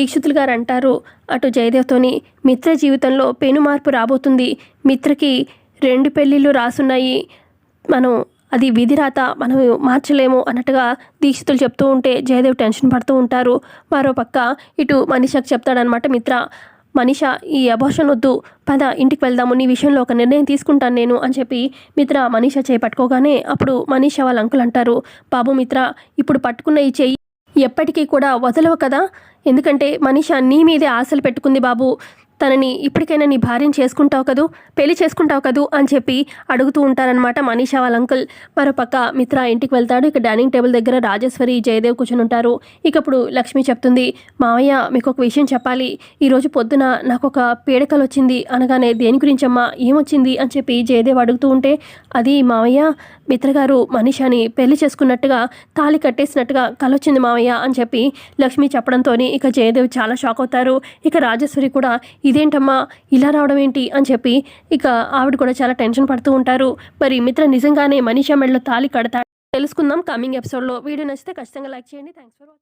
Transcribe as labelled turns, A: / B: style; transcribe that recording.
A: దీక్షితులు గారు అంటారు అటు జయదేవ్తోని మిత్ర జీవితంలో పెను మార్పు రాబోతుంది. మిత్రకి రెండు పెళ్ళిళ్ళు రాసున్నాయి. మనం అది విధిరాత మనం మార్చలేము అన్నట్టుగా దీక్షితులు చెప్తూ ఉంటే జయదేవ్ టెన్షన్ పడుతూ ఉంటారు. మరోపక్క ఇటు మనిషకు చెప్తాడనమాట మిత్ర. మనీష ఈ అబోషన్ వద్దు. పద ఇంటికి వెళ్దాము. నీ విషయంలో ఒక నిర్ణయం తీసుకుంటాను నేను అని చెప్పి మిత్ర మనీష చేయి పట్టుకోగానే అప్పుడు మనీష వాళ్ళ అంకుల్ అంటారు. బాబు మిత్ర ఇప్పుడు పట్టుకున్న ఈ చెయ్యి ఎప్పటికీ కూడా వదలవు కదా? ఎందుకంటే మనిషి నీ మీదే ఆశలు పెట్టుకుంది బాబు. తనని ఇప్పటికైనా నీ భార్యను చేసుకుంటావు కదూ? పెళ్ళి చేసుకుంటావు కదూ? అని చెప్పి అడుగుతూ ఉంటారనమాట మనీషా వాళ్ళ అంకుల్. మరోపక్క మిత్ర ఇంటికి వెళ్తాడు. ఇక డైనింగ్ టేబుల్ దగ్గర రాజేశ్వరి జయదేవ్ కూర్చుని ఉంటారు. ఇక ఇప్పుడు లక్ష్మి చెప్తుంది మావయ్య మీకు ఒక విషయం చెప్పాలి. ఈరోజు పొద్దున నాకు ఒక పీడకలు వచ్చింది. అనగానే దేని గురించమ్మా? ఏమొచ్చింది? అని చెప్పి జయదేవ్ అడుగుతూ ఉంటే అది మావయ్య మిత్రగారు మనీషాని పెళ్ళి చేసుకున్నట్టుగా తాళి కట్టేసినట్టుగా కలొచ్చింది మావయ్య అని చెప్పి లక్ష్మి చెప్పడంతో ఇక జయదేవ్ చాలా షాక్ అవుతారు. ఇక రాజేశ్వరి కూడా ఇదేంటమ్మా? ఇలా రావడం ఏంటి? అని చెప్పి ఇక ఆవిడ కూడా చాలా టెన్షన్ పడుతూ ఉంటారు. మరి మిత్ర నిజంగానే మనీషా మెడలో తాళి కడతాడు తెలుసుకుందాం కమింగ్ ఎపిసోడ్లో. వీడియో నచ్చితే ఖచ్చితంగా లైక్ చేయండి. Thanks for watching.